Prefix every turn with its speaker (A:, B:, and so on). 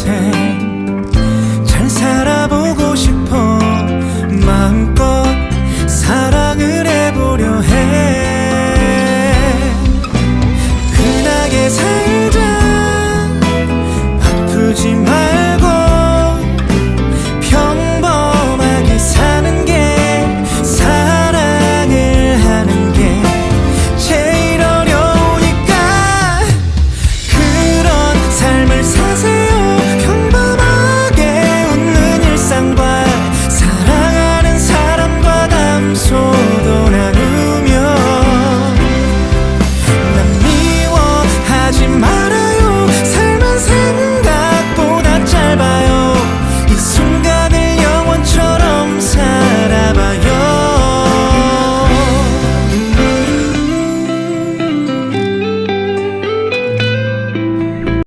A: 잘 살아보고 싶어. 마음껏 사랑을 해보려 해. 흔하게 살